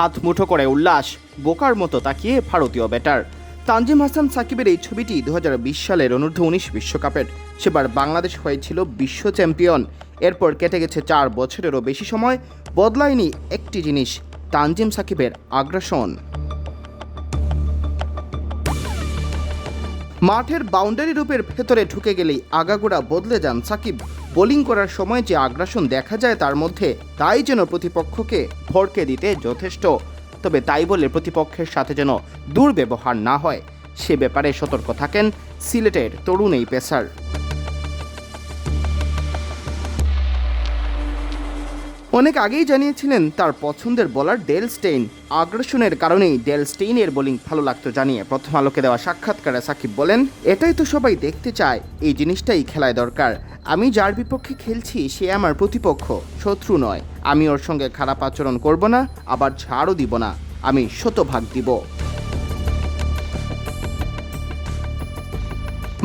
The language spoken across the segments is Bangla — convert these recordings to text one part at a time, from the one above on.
হাত মুঠো করে উল্লাস, বোকার মতো তাকিয়ে ভারতীয় ব্যাটার। তানজিম হাসান সাকিবের এই ছবিটি দু হাজার বিশ সালের অনূর্ধ্ব উনিশ বিশ্বকাপের। সেবার বাংলাদেশ হয়েছিল বিশ্ব চ্যাম্পিয়ন। এরপর কেটে গেছে চার বছরেরও বেশি সময়, বদলায়নি একটি জিনিস, তানজিম সাকিবের আগ্রাসন। মাঠের বাউন্ডারি রূপের ভেতরে ঢুকে গেলেই আগাগোড়া বদলে যান সাকিব। বোলিং করার সময় যে আগ্রাসন দেখা যায় তার মধ্যে তাই যেন প্রতিপক্ষকে ভরকে দিতে যথেষ্ট। তবে তাই বলে প্রতিপক্ষের সাথে যেন দুর্ব্যবহার না হয়, সে ব্যাপারে সতর্ক থাকেন সিলেটের তরুণ এই পেসার। অনেক আগেই জানিয়েছিলেন তার পছন্দের বলার ডেল স্টেইন। আগ্রাসনের কারণেই ডেল স্টেইনের বোলিং ভালো লাগতো জানিয়ে প্রথম আলোকে দেওয়া সাক্ষাৎকারে সাকিব বলেন, এটাই তো সবাই দেখতে চায়, এই জিনিসটাই খেলায় দরকার। আমি যার বিপক্ষে খেলছি, সে আমার প্রতিপক্ষ, শত্রু নয়। আমি ওর সঙ্গে খারাপ আচরণ করব না, আবার ছাড়ও দিব না। আমি শতভাগ দিব।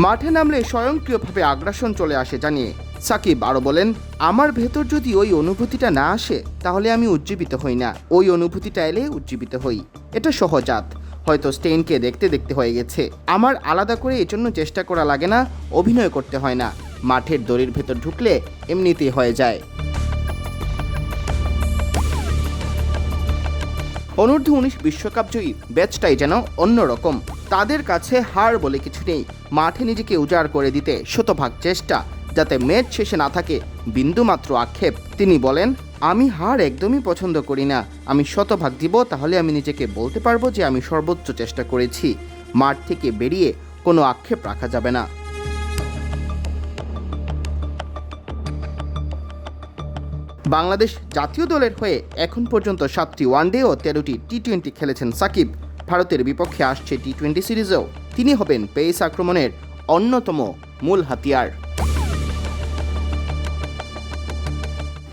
মাঠে নামলে স্বয়ংক্রিয়ভাবে আগ্রাসন চলে আসে জানিয়ে সাকিব আরও বলেন, আমার ভেতর যদি ওই অনুভূতিটা না আসে, তাহলে আমি উজ্জীবিত হই না। ওই অনুভূতিটা এলে উজ্জীবিত হই। এটা সহজাত হয়তো স্টেইনকে দেখতে দেখতে হয়ে গেছে। আমার আলাদা করে এজন্য চেষ্টা করা লাগে না, অভিনয় করতে হয় না। মাঠের দড়ির ভেতর ঢুকলে এমনিতেই হয়ে যায়। অনূর্ধ্ব উনিশ বিশ্বকাপ জয়ী ব্যাচটাই যেন অন্যরকম তাদের কাছে হার বলে কিছু নেই। মাঠে নিজেকে উজাড় করে দিতে শতভাগ চেষ্টা। যাতে ম্যাচ শেষে না থাকে। বিন্দুমাত্র আক্ষেপ। তিনি বলেন, আমি হার একদমই পছন্দ করি না। আমি শতভাগ দিব, তাহলে আমি নিজেকে বলতে পারব যে আমি সর্বোচ্চ চেষ্টা করেছি। মাঠ থেকে বেরিয়ে কোনো আক্ষেপ রাখা যাবে না। বাংলাদেশ জাতীয় দলের হয়ে এখন পর্যন্ত সাতটি ওয়ানডে ও তেরোটি টি টোয়েন্টি খেলেছেন সাকিব। ভারতের বিপক্ষে আসছে টি টোয়েন্টি সিরিজেও। তিনি হবেন পেস আক্রমণের অন্যতম মূল হাতিয়ার।